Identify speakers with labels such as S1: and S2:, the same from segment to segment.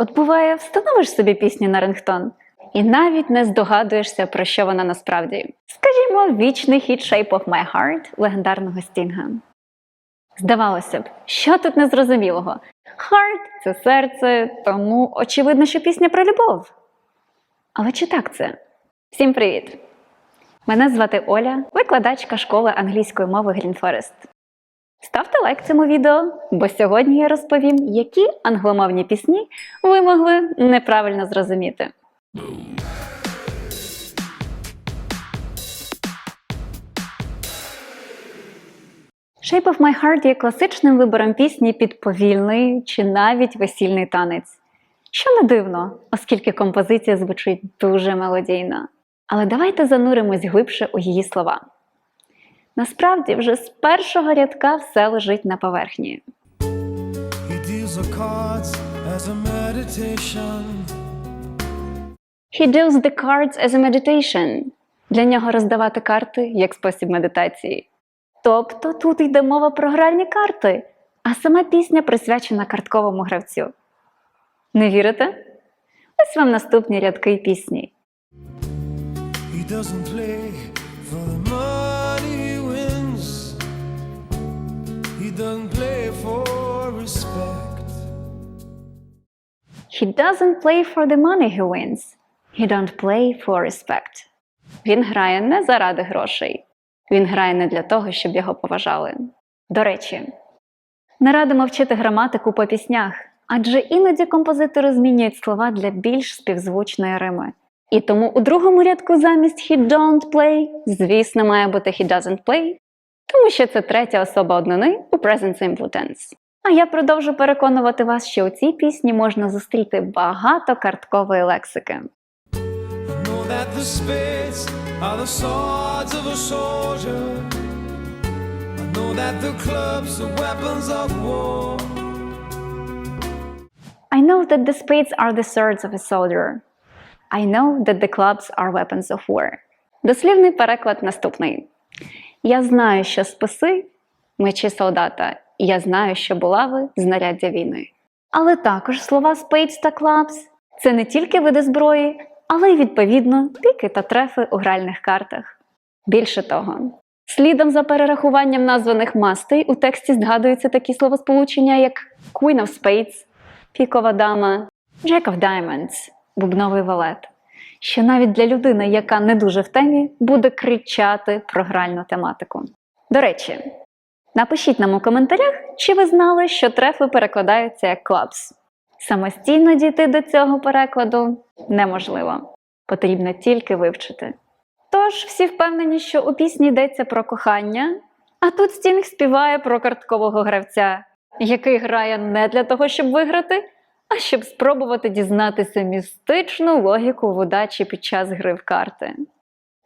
S1: От буває, встановиш собі пісню на рингтон і навіть не здогадуєшся, про що вона насправді. Скажімо, вічний хіт Shape of My Heart легендарного Стінга. Здавалося б, що тут незрозумілого? Heart – це серце, тому очевидно, що пісня про любов. Але чи так це? Всім привіт! Мене звати Оля, викладачка школи англійської мови Green Forest. Ставте лайк цьому відео, бо сьогодні я розповім, які англомовні пісні ви могли неправильно зрозуміти. Shape of My Heart є класичним вибором пісні під повільний чи навіть весільний танець. Що не дивно, оскільки композиція звучить дуже мелодійно. Але давайте зануримось глибше у її слова. Насправді, вже з першого рядка все лежить на поверхні.
S2: He deals the cards as a meditation.
S1: Для нього роздавати карти як спосіб медитації. Тобто тут йде мова про гральні карти, а сама пісня присвячена картковому гравцю. Не вірите? Ось вам наступні рядки пісні.
S2: He doesn't play for the money He doesn't play for respect.
S1: He doesn't play for the money he wins. He don't play for respect. Він грає не заради грошей. Він грає не для того, щоб його поважали. До речі, не радимо вчити граматику по піснях, адже іноді композитори змінюють слова для більш співзвучної рими. І тому у другому рядку замість he don't play, звісно, має бути he doesn't play, тому що це третя особа однини у present simple tense. А я продовжу переконувати вас, що у цій пісні можна зустріти багато карткової лексики.
S2: I know that the spades are the swords of a soldier. I know that the clubs are weapons of war.
S1: Дослівний переклад наступний. Я знаю, що списи мечі солдата, і я знаю, що булави знаряддя війни. Але також слова spades та clubs – це не тільки види зброї, але й відповідно піки та трефи у гральних картах. Більше того, слідом за перерахуванням названих мастей у тексті згадуються такі словосполучення, як Queen of Spades, пікова дама, Jack of Diamonds, бубновий валет, що навіть для людини, яка не дуже в темі, буде кричати про гральну тематику. До речі, напишіть нам у коментарях, чи ви знали, що трефи перекладаються як clubs. Самостійно дійти до цього перекладу неможливо. Потрібно тільки вивчити. Тож всі впевнені, що у пісні йдеться про кохання, а тут Стінг співає про карткового гравця, який грає не для того, щоб виграти, а щоб спробувати дізнатися містичну логіку в удачі під час гри в карти.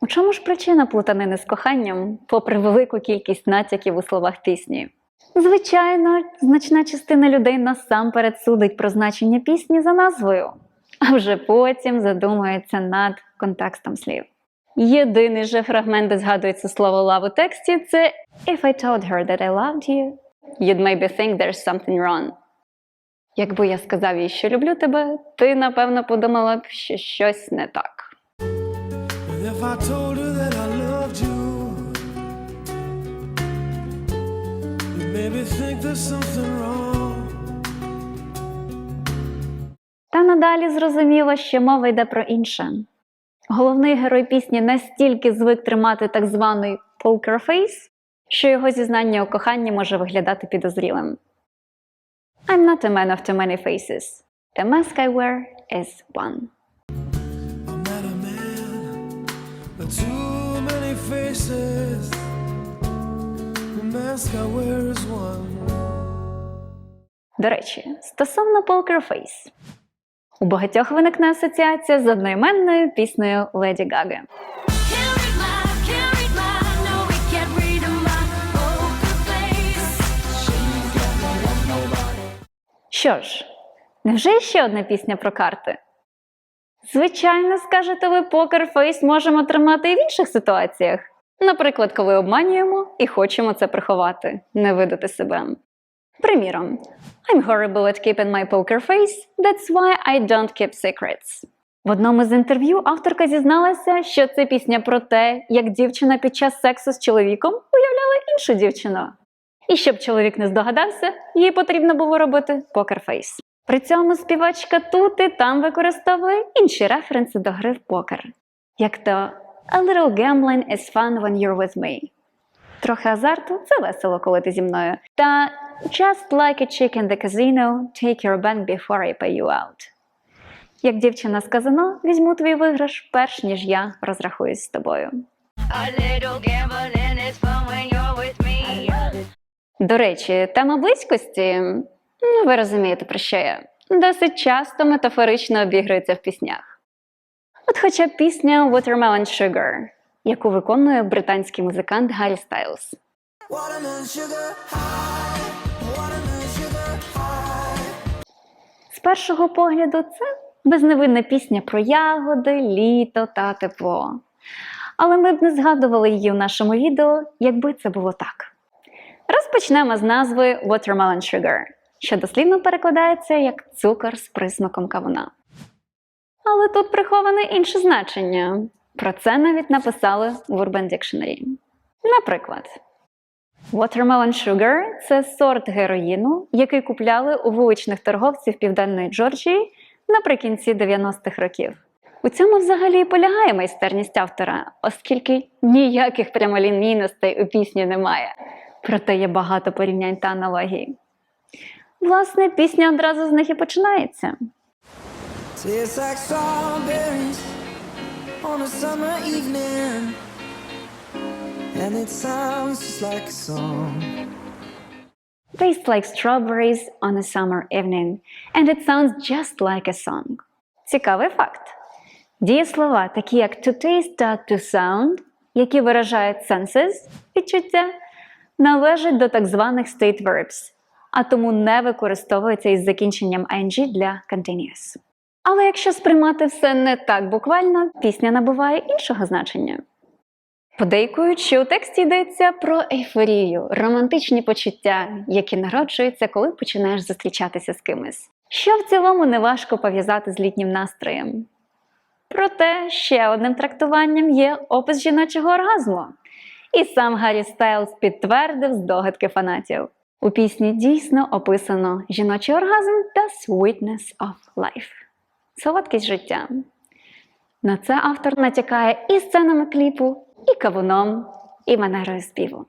S1: У чому ж причина плутанини з коханням, попри велику кількість натяків у словах пісні? Звичайно, значна частина людей насамперед судить про значення пісні за назвою, а вже потім задумується над контекстом слів. Єдиний же фрагмент, де згадується слово love у тексті, це If I told her that I loved you, you'd maybe think there's something wrong. Якби я сказав їй, що люблю тебе, ти напевно подумала б, що щось не так. Та надалі зрозуміло, що мова йде про інше. Головний герой пісні настільки звик тримати так званий poker face, що його зізнання у коханні може виглядати підозрілим. I'm not a man of too many faces. The mask I wear is one.
S2: I'm not a man with too many faces. The mask I wear is one.
S1: До rечі, стосовно Poker Face. У багатьох виникне асоціація з одноіменною піснею Леді Гаги. Що ж, невже ще одна пісня про карти? Звичайно, скажете ви, Face можемо тримати і в інших ситуаціях. Наприклад, коли обманюємо і хочемо це приховати, не видати себе. Приміром, I'm horrible at keeping my poker face, that's why I don't keep secrets. В одному з інтерв'ю авторка зізналася, що це пісня про те, як дівчина під час сексу з чоловіком уявляла іншу дівчину. І щоб чоловік не здогадався, їй потрібно було робити покерфейс. При цьому співачка тут і там використовує інші референси до гри в покер, як то A little gambling is fun when you're with me. Трохи азарту це весело, коли ти зі мною. Та just like a chick in the casino, take your bank before I pay you out. Як дівчина з казино, візьму твій виграш, перш ніж я розрахуюсь з тобою.
S3: A little gambling is fun when you're with me.
S1: До речі, тема близькості, ну, ви розумієте, про що я, досить часто метафорично обігрується в піснях. От хоча пісня Watermelon Sugar, яку виконує британський музикант Гаррі Стайлз. З першого погляду, це безневинна пісня про ягоди, літо та тепло. Але ми б не згадували її у нашому відео, якби це було так. Розпочнемо з назви Watermelon Sugar, що дослівно перекладається як цукор з присмаком кавуна. Але тут приховане інше значення. Про це навіть написали в Urban Dictionary. Наприклад, Watermelon Sugar – це сорт героїну, який купляли у вуличних торговців Південної Джорджії наприкінці 90-х років. У цьому взагалі і полягає майстерність автора, оскільки ніяких прямолінійностей у пісні немає. Проте є багато порівнянь та аналогій. Власне, пісня одразу з них і починається.
S2: Tastes like strawberries on a summer evening, and it sounds just like a song.
S1: Цікавий факт. Дієслова, такі як to taste та to sound, які виражають senses, відчуття, належать до так званих state verbs, а тому не використовуються із закінченням ing для continuous. Але якщо сприймати все не так буквально, пісня набуває іншого значення. Подейкують, що у тексті йдеться про ейфорію, романтичні почуття, які народжуються, коли починаєш зустрічатися з кимось, що в цілому неважко пов'язати з літнім настроєм. Проте ще одним трактуванням є опис жіночого оргазму. І сам Гаррі Стайлз підтвердив здогадки фанатів. У пісні дійсно описано жіночий оргазм та sweetness of life солодкість життя. На це автор натякає і сценами кліпу, і кавуном, і манерою співу.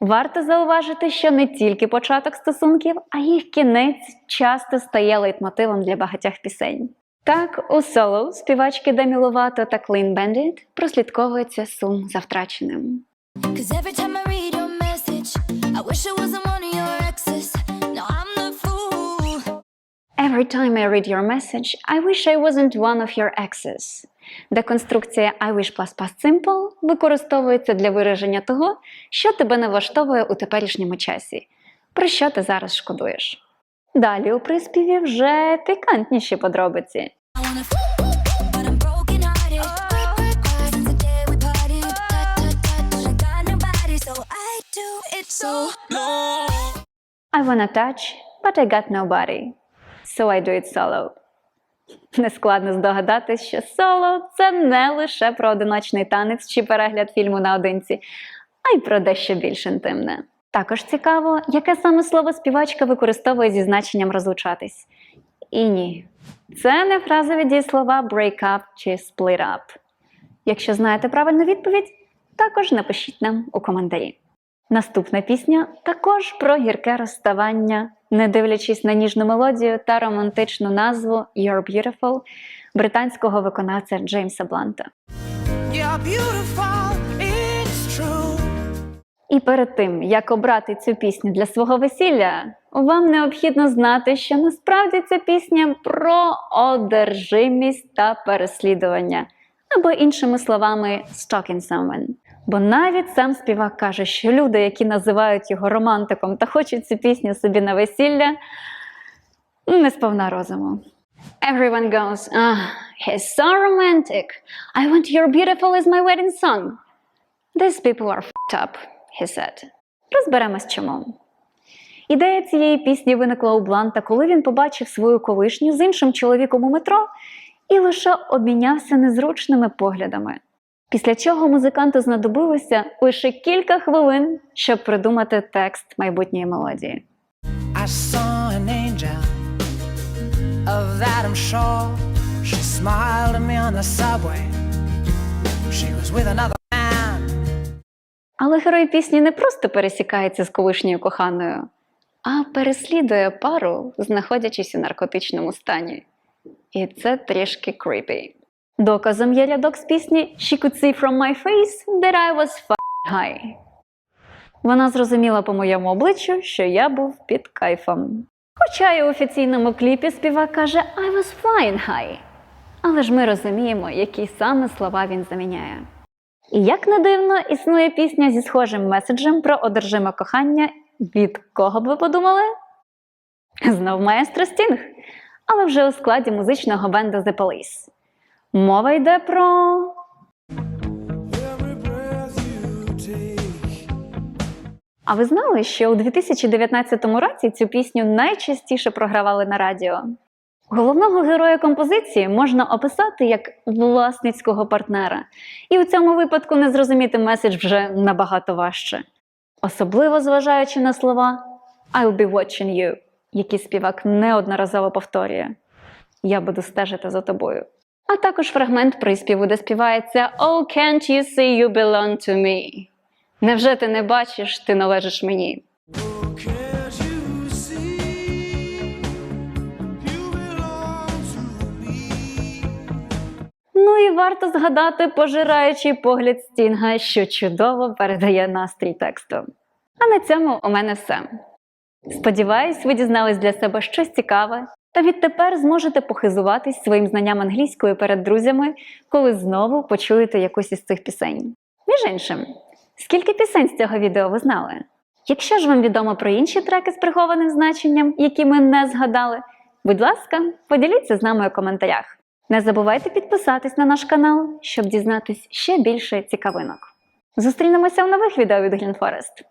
S1: Варто зауважити, що не тільки початок стосунків, а їх кінець часто стає лейтмотивом для багатьох пісень. Так, у соло співачки Демі Ловато та Clean Bandit прослідковується сум за втраченим.
S3: Every time I read your message, I wish I wasn't one of your exes. No, I'm the fool.
S1: Every time I read your message, I wish I wasn't one of your exes. Де конструкція I wish plus past simple використовується для вираження того, що тебе не влаштовує у теперішньому часі, про що ти зараз шкодуєш. Далі у приспіві вже пікантніші подробиці.
S3: I wanna touch,
S1: but I got nobody. So I do it solo. Нескладно здогадатись, що соло це не лише про одиночний танець чи перегляд фільму наодинці, а й про дещо більш інтимне. Також цікаво, яке саме слово співачка використовує зі значенням розлучатись. І ні, це не фразові дієслова break up чи split up. Якщо знаєте правильну відповідь, також напишіть нам у коментарі. Наступна пісня також про гірке розставання, не дивлячись на ніжну мелодію та романтичну назву You're Beautiful британського виконавця Джеймса Бланта.
S2: You're beautiful, it's true.
S1: І перед тим, як обрати цю пісню для свого весілля, вам необхідно знати, що насправді ця пісня про одержимість та переслідування, або іншими словами, stalking someone. Бо навіть сам співак каже, що люди, які називають його романтиком та хочуть цю пісню собі на весілля, не сповна розуму. Everyone goes, ah, he's so romantic. I want you're beautiful is my wedding song. These people are f***ed up. he said. Розберемось чому. Ідея цієї пісні виникла у Бланта, коли він побачив свою колишню з іншим чоловіком у метро і лише обмінявся незручними поглядами. Після чого музиканту знадобилося лише кілька хвилин, щоб придумати текст майбутньої мелодії.
S4: I saw an angel, of that I'm sure. She smiled at me on the subway. She was with another man.
S1: Але герой пісні не просто пересікається з колишньою коханою, а переслідує пару, знаходячись у наркотичному стані. І це трішки кріпі. Доказом є рядок з пісні She could see from my face that I was f***ing high. Вона зрозуміла по моєму обличчю, що я був під кайфом. Хоча і у офіційному кліпі співак каже I was flying high. Але ж ми розуміємо, які саме слова він заміняє. І як не дивно, існує пісня зі схожим меседжем про одержиме кохання. Від кого б ви подумали? Знов маестро Стінг, але вже у складі музичного бенду The Police. Мова йде про. А ви знали, що у 2019 році цю пісню найчастіше програвали на радіо? Головного героя композиції можна описати як власницького партнера, і у цьому випадку не зрозуміти меседж вже набагато важче. Особливо зважаючи на слова I'll be watching you, які співак неодноразово повторює. Я буду стежити за тобою. А також фрагмент приспіву, де співається Oh, can't you see you belong to me? Невже ти не бачиш, ти належиш мені? Ну і варто згадати пожираючий погляд Стінга, що чудово передає настрій тексту. А на цьому у мене все. Сподіваюсь, ви дізнались для себе щось цікаве, та відтепер зможете похизуватись своїм знанням англійської перед друзями, коли знову почуєте якусь із цих пісень. Між іншим, скільки пісень з цього відео ви знали? Якщо ж вам відомо про інші треки з прихованим значенням, які ми не згадали, будь ласка, поділіться з нами у коментарях. Не забувайте підписатись на наш канал, щоб дізнатись ще більше цікавинок. Зустрінемося в нових відео від Green Forest.